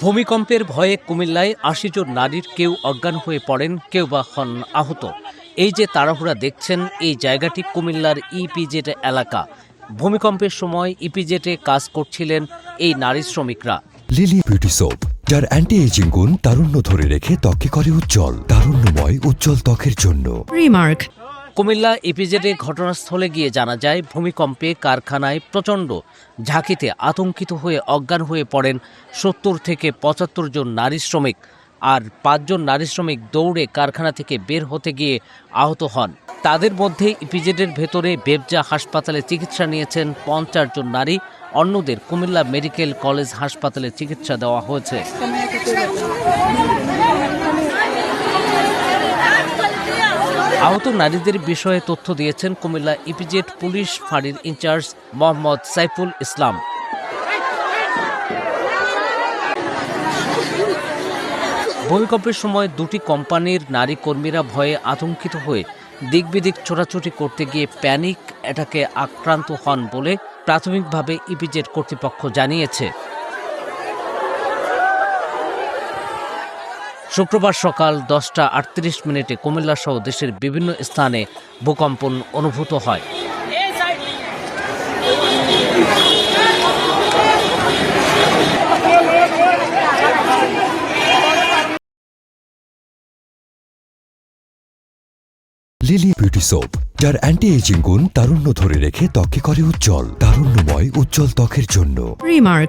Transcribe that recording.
ভূমিকম্পের ভয়ে কুমিল্লায় আশি জন নারীর কেউ অজ্ঞান হয়ে পড়েন কেউ বা হন আহত। এই যে তাড়াহুড়া দেখছেন এই জায়গাটি কুমিল্লার ইপিজেড এলাকা। ভূমিকম্পের সময় ইপিজেটে কাজ করছিলেন এই নারী শ্রমিকরা। লিলি বিউটি সোপ যার অ্যান্টি এজিং গুণ তারুণ্য ধরে রেখে ত্বকে করে উজ্জ্বল তারুণ্যময় উজ্জ্বল ত্বকের জন্য। Remark. কুমিল্লা ইপিজেডে ঘটনাস্থলে গিয়ে জানা যায়, ভূমিকম্পে কারখানায় প্রচণ্ড ঝাঁকিতে আতঙ্কিত হয়ে অজ্ঞান হয়ে পড়েন সত্তর থেকে পঁচাত্তর জন নারী শ্রমিক আর পাঁচজন নারী শ্রমিক দৌড়ে কারখানা থেকে বের হতে গিয়ে আহত হন। তাদের মধ্যে ইপিজেডের ভেতরে বেবজা হাসপাতালে চিকিৎসা নিয়েছেন পঞ্চাশ জন নারী, অন্যদের কুমিল্লা মেডিকেল কলেজ হাসপাতালে চিকিৎসা দেওয়া হয়েছে। আহত নারীদের বিষয়ে তথ্য দিয়েছেন কুমিল্লা ইপিজেড পুলিশ ফাঁড়ির ইনচার্জ মোহাম্মদ সাইফুল ইসলাম। ভূমিকম্পের সময় দুটি কোম্পানির নারী কর্মীরা ভয়ে আতঙ্কিত হয়ে দিকবিদিক ছোটাছুটি করতে গিয়ে প্যানিক অ্যাটাকে আক্রান্ত হন বলে প্রাথমিকভাবে ইপিজেড কর্তৃপক্ষ জানিয়েছে। শুক্রবার সকাল দশটা আটত্রিশ মিনিটে কুমিল্লা সহ দেশের বিভিন্ন স্থানে ভূকম্পন অনুভূত হয় লিলি বিউটি সোপ যার অ্যান্টি এজিং গুণ তারুণ্য ধরে রেখে ত্বকে করে উজ্জ্বল তারুণ্যময় উজ্জ্বল ত্বকের জন্য Remark.